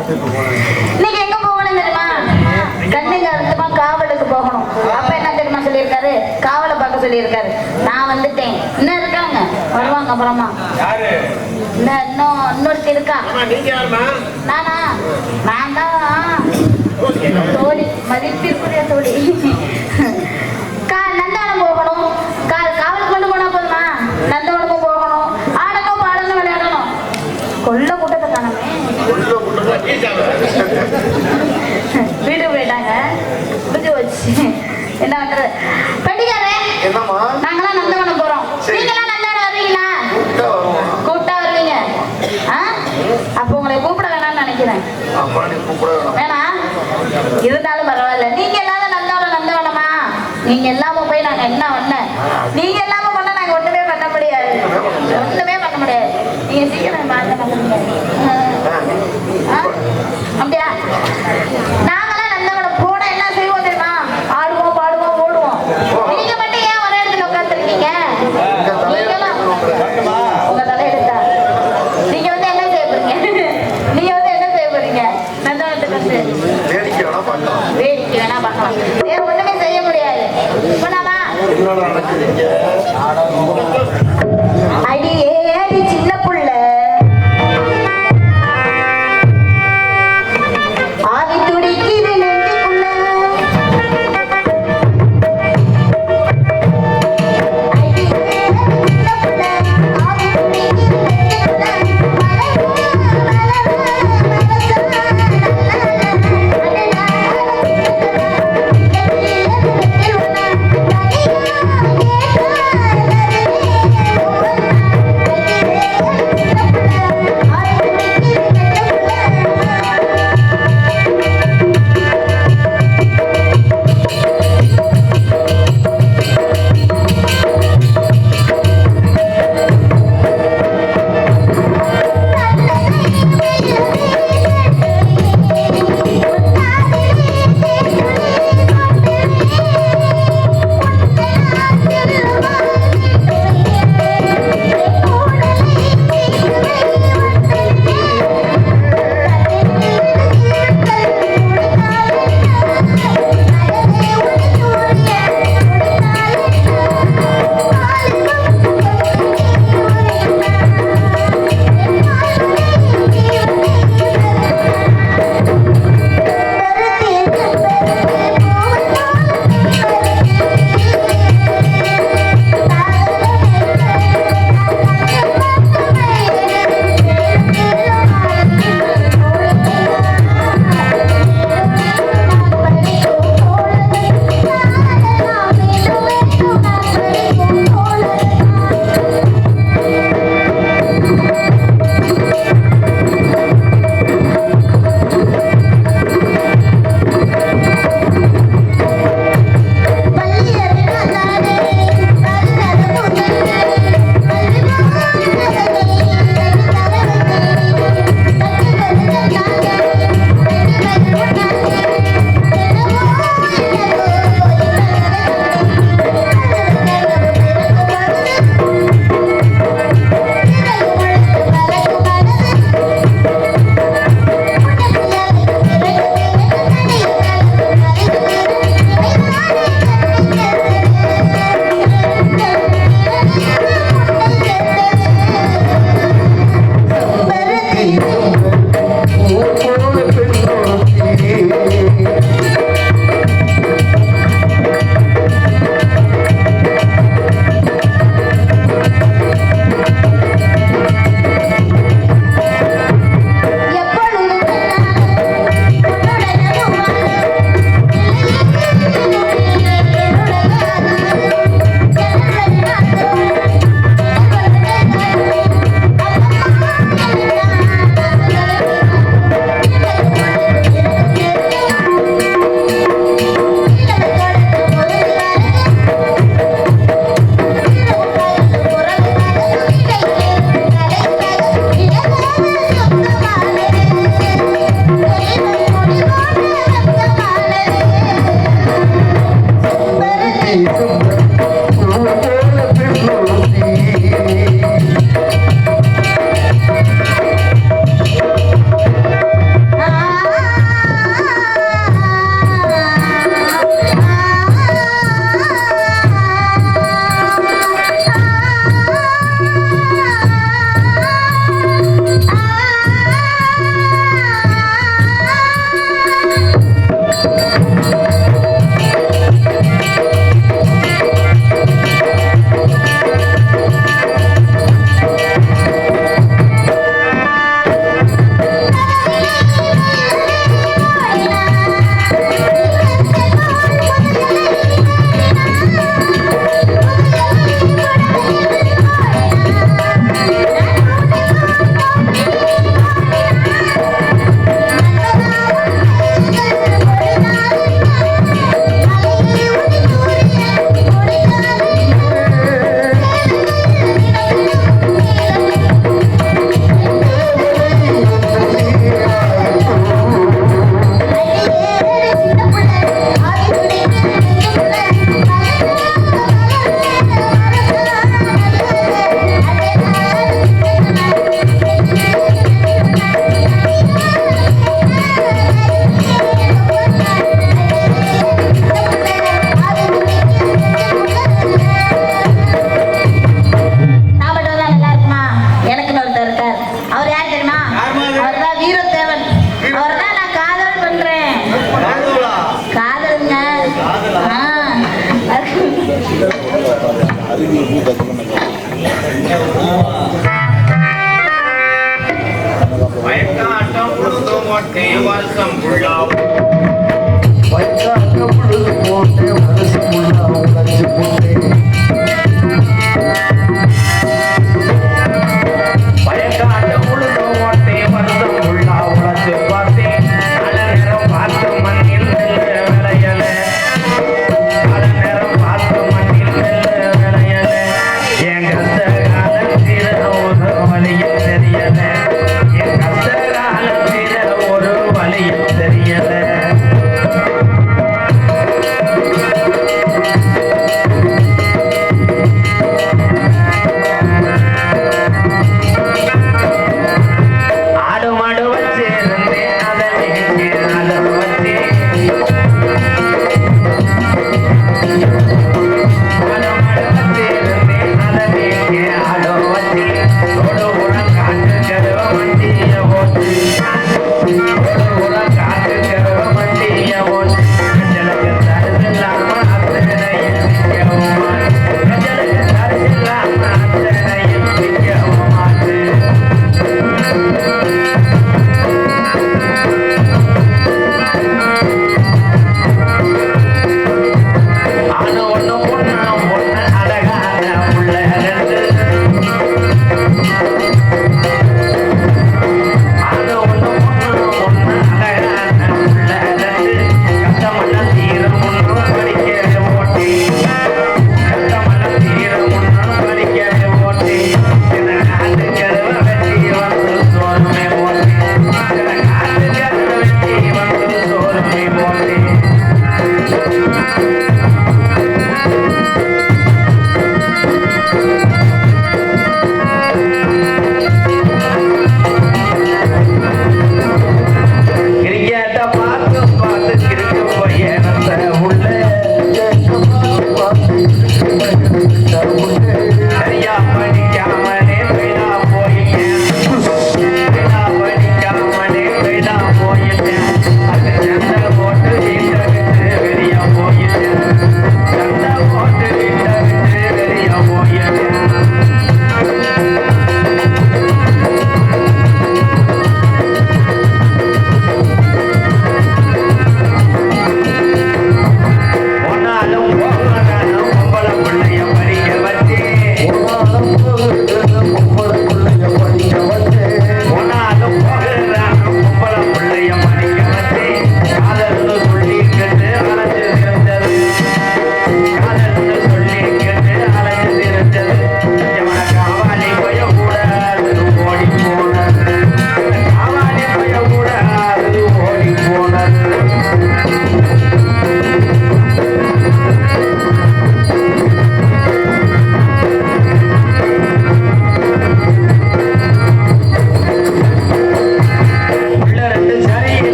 இன்னைக்கு எங்க போகணும் தெரியுமா? கண்ணுங்க அர்த்தமா காவலுக்கு போகணும். அப்ப என்ன தெரியுமா சொல்லியிருக்காரு? காவலை பார்க்க சொல்லியிருக்காரு. நான் வந்துட்டேன். இன்னும் இருக்காங்க. வருவாங்க அப்புறமா. இன்னும் இன்னொருத்தி இருக்கா? நீங்க நானா? நான் தான் தோழி மதிப்பிற்குரிய தோழி கா நந்தவனம் போகணும் கா காவலுக்கு மட்டும் போனா போதுமா நந்தவனமும் போகணும் ஆடணும் பாடணும் விளையாடணும் கொல்ல கூட்டத்தை காணமே வீட்டுக்கு போயிட்டாங்க முடிஞ்சு வச்சு பண்டிகாரே என்னம்மா? நாங்களாம் நந்தவனம் போறோம். நீங்களாம் நந்தவனம் வருவீங்களா கூப்பிட்டா வருவீங்க. அப்போ உங்களை கூப்பிட வேணாம்னு நினைக்கிறேன். வேணாம். இருந்தாலும் பரவாயில்ல. நீங்க இல்லாத நந்தவனம் நந்தவனமா? நீங்க இல்லாம போய் நாங்க என்ன பண்ண நீங்க இல்லாம பண்ண நாங்க ஒண்ணுமே பண்ண முடியாது. ஒண்ணுமே பண்ண முடியாது. நீங்க சீக்கிரம் மாத்த? அப்படியா நாங்களாம் நந்தவனம் போன என்ன செய்வோம் தெரியுமா ஆடுவோம் பாடுவோம் ஓடுவோம் நீங்க மட்டும் ஏன் ஒரே இடத்துல உட்காந்துருக்கீங்க நீங்களும் உங்க தலையெடுத்தா நீங்க வந்து என்ன செய்ய போறீங்க நீங்க வந்து என்ன செய்ய போறீங்க நந்தவனத்துக்கு வந்து வேடிக்கை வேணா பார்க்கலாம் வேடிக்கை வேணா பார்க்கலாம். வேற ஒண்ணுமே செய்ய முடியாது. அடியே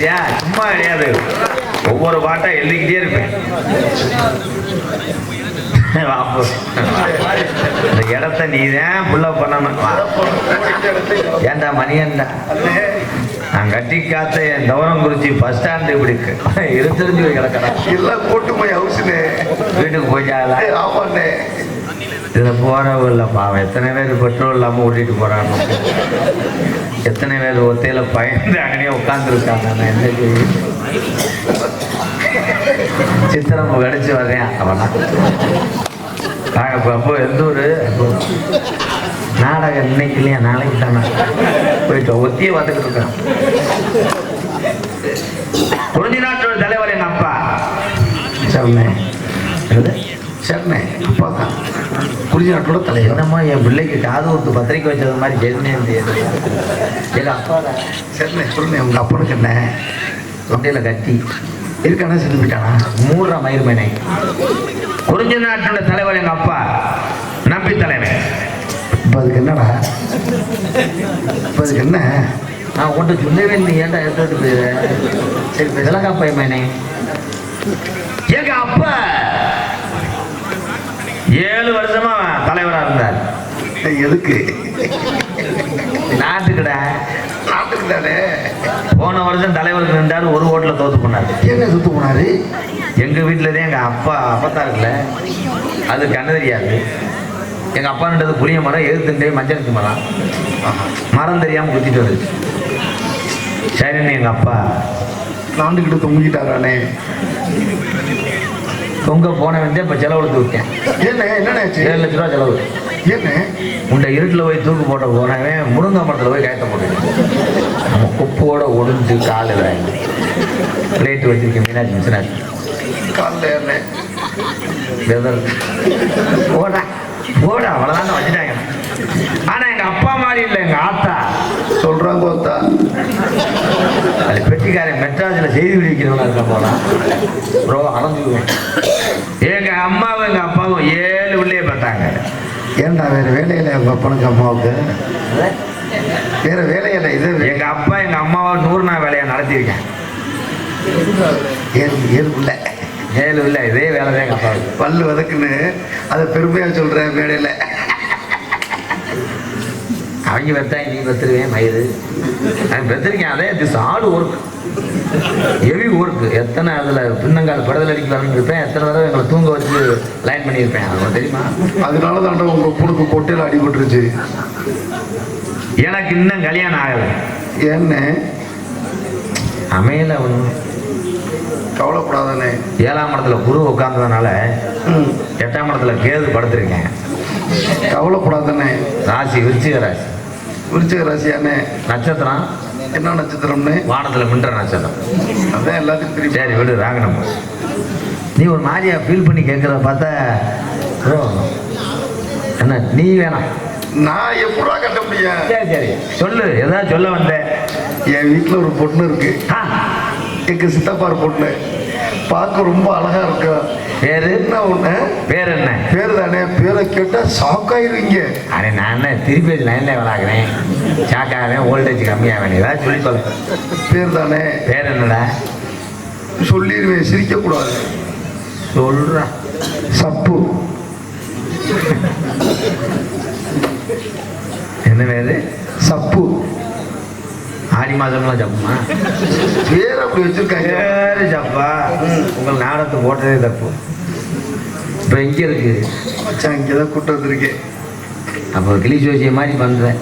சத்யா சும்மா கிடையாது. ஒவ்வொரு பாட்டா எழுதிக்கிட்டே இருப்பேன். இந்த இடத்த நீ தான் புள்ள பண்ணணும். வா. ஏன்டா மணியன்டா நான் கட்டி காத்த என் தவரங்குறிச்சி பஸ் ஸ்டாண்டு இப்படி. இருந்திருந்து போய் கிடக்கிறேன் எல்லாம் கூட்டு போய் ஹவுஸ்னே வீட்டுக்கு போயிட்டாங்களா ஆமாண்ணே. இதில் போகிறவங்க இல்லைப்பா அவன் எத்தனை பேர் பெட்ரோல் இல்லாமல் ஓட்டிட்டு போறாங்க எத்தனை பேர் ஒத்தையில் பயந்து அங்கேயே உட்காந்துருக்காங்க நான் என்ன சித்திரம் கடிச்சு வர்றேன். அவனா? நாங்கள் இப்போ அப்போ எந்த ஒரு நாடகம் இன்னைக்கு இல்லையா? நாளைக்கு தானே? போயிட்டு ஒத்தியே பார்த்துக்கிட்டு இருக்கான். குறிஞ்சி நாட்டோட தலைவர் எங்கள் அப்பா. சொன்னேன் என்னது சரிண்ணே அப்பா தான் குறிஞ்சி நாட்டோட தலைவர். என்னம்மா என் பிள்ளைக்கு காது ஊத்து பத்திரிக்கை வச்சது மாதிரி ஜெர்மனியும் தெரியுது எங்க அப்பா தான் சரிண்ணே சொல்லுண்ணே உங்க அப்பனுக்கு என்ன? தொண்டையில கட்டி இருக்கானா செத்து போயிட்டானா மூடுற மயிர் மேனை. குறிஞ்சி நாட்டோட தலைவர் எங்க அப்பா. நம்பி தலைவன் இப்போ அதுக்கு என்னடா? இப்போ அதுக்கு என்ன? நான் உன்கிட்ட சொல்லவே இல்லை ஏன்டா எடுத்துட்டு போயிரு? சரி இதெல்லாம் பையனே எங்க அப்பா ஏழு வருஷமா தலைவரா இருந்தார். எதுக்கு? நாட்டுக்குடா. நாட்டுக்கு தானே போன வருஷம் தலைவருக்கு நின்றாரு ஒரு ஓட்டுல தோத்து போனாரு. என்ன சுத்து போனாரு? எங்க வீட்டுல தான் எங்க அப்பா அப்பத்தா இருக்குல்ல அது கண்ணு தெரியாது எங்க அப்பா நின்றது புளிய மரம் எழுத்துண்டே மஞ்சள் மரம். மரம் தெரியாம குத்திட்டு வருது. சரின்னு எங்க அப்பா. நாண்டுக்கிட்டு தொங்கிட்டாரானே. தொங்க போன வந்து இப்ப செலவு எடுத்து விட்டேன். என்ன ஆச்சு ஏழு லட்ச ரூபா செலவு. என்ன? உண்ட இருட்டில் போய் தூக்கு போட்ட போனவன் முருங்கை மரத்தில் போய் கயத்த போட்டுருக்கான் நம்ம குப்போட ஒடிஞ்சு காலில் பிளேட் வச்சிருக்கேன் மீனாட்சி மிஷினாட்சி. காலில் ஏறினேன் வெதர். போடா போடா அவ்வளோதான் வச்சுட்டாங்க. ஆனா எங்க அப்பா மாதிரி இல்லை எங்க ஆத்தா. சொல்றாங்க கோத்தா அது பெட்டிக்காரன் மெட்ராஸில் செய்தி விடிக்கிறவங்களா இருக்க போலாம் ப்ரோ அலைஞ்சுக்குவேன் எங்க அம்மாவும் எங்க அப்பாவும் ஏழு பிள்ளைய பார்த்தாங்க. ஏன்டா வேற வேலையில உங்க அப்பனுக்கு அம்மாவுக்கு? வேற வேலையில இது எங்க அப்பா எங்க அம்மாவை நூறு நாள் வேலையை நடத்தியிருக்கேன் ஏழு ஏழு பிள்ளை ஏழு இல்லை இதே வேலை தான் எங்க அப்பாவுக்கு. பல்லு வதக்குன்னு அதை பெருமையா சொல்றேன் மேடையில அவங்க வெத்தாங்க நீ வெத்துருவேன் மயிறு. வெத்திருக்கேன் அதே திஸ் ஆடு ஒர்க் ஹெவி ஒர்க் எத்தனை அதில் பின்னங்கால் படுதல் அடிக்க இருப்பேன். எத்தனை தடவை எங்களை தூங்க வச்சு லைன் பண்ணியிருப்பேன். அது உனக்கு தெரியுமா? அதனால தாண்டா உங்க பொண்ணுக்கு கொட்டையில அடிபட்டுருச்சு. எனக்கு இன்னும் கல்யாணம் ஆகலை. ஏன்னு அமையல ஒன்றும் கவலைப்படாதானே ஏழாம் இடத்துல குரு உட்கார்ந்ததுனால ம். எட்டாம் இடத்துல கேது படுத்திருக்கேன். கவலைப்படாதானே ராசி விருச்சிக ராசி. விருச்சிக ராசியானே நட்சத்திரம்? என்ன நட்சத்திரம்னு? வானத்தில் மின்ற நட்சத்திரம். அதான் எல்லாத்துக்கும் தெரியும். சரி விடு ராங்க நம்ம நீ ஒரு மாதிரியா ஃபீல் பண்ணி கேட்குறத பார்த்தா ப்ரோ என்ன நீ வேணாம். நான் எப்படா கட்ட முடியும்? சரி சரி சொல்லு ஏதாவது சொல்ல வந்தேன் என் வீட்டில் ஒரு பொண்ணு இருக்கு. ஆ, எங்க சித்தப்பார் பொண்ணு. பார்க்க ரொம்ப அழகா இருக்கா. பேரு என்ன ஒண்ணு பேர் என்ன பேர் தானே பேரை கேட்டா ஷாக்காயிருவீங்க அடே நான் என்ன திருப்பி லைன்ல விளாக்குறேன். சாக்காவேன் ஓல்டேஜ் கம்மியாவேன் ஏதாவது சொல்லி சொல்ல. பேர் தானே பேர் என்னடா சொல்லிடுவேன் சிரிக்க கூடாது சொல்றா. சப்பு. என்ன பேரு? சப்பு. ஆடி மாதம்லாம் ஜப்புமா? பேர் அப்படி வச்சிருக்காங்க. சரி ஜப்பா. உங்கள் நாடகத்தை போட்டதே தப்பு. இப்போ எங்கே இருக்கு? மச்சான் இங்கதான் கூட்டு வந்திருக்கேன் அப்போ கிளி ஜோசிய மாதிரி பண்ணுறேன்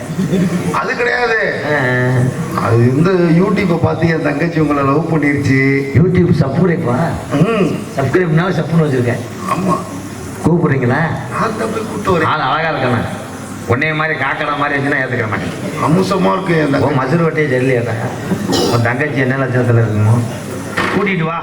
அது கிடையாது. அது இந்த யூடியூப்பை பார்த்து என் தங்கச்சி உங்களை லவ் பண்ணிருச்சு. யூடியூப் சப்ஸ்கிரைப்பா ம். சப்ஸ்கிரைப்னால சப்புன்னு வச்சுருக்கேன். ஆமா. கூப்பிடுறீங்களா? நான் தான் போய் கூட்டு வரேன். ஆள் அழகா இருக்கண்ணா உன்னைய மாதிரி காக்கடா மாதிரி இருந்துச்சுன்னா ஏற்றுக்கிற மாட்டேன். அம்சமா இருக்கு உன் மசுறு வட்டியே ஜல்லியாட்டா உன் தங்கச்சி என்ன லட்சத்தில் இருக்குமோ? கூட்டிட்டு வா.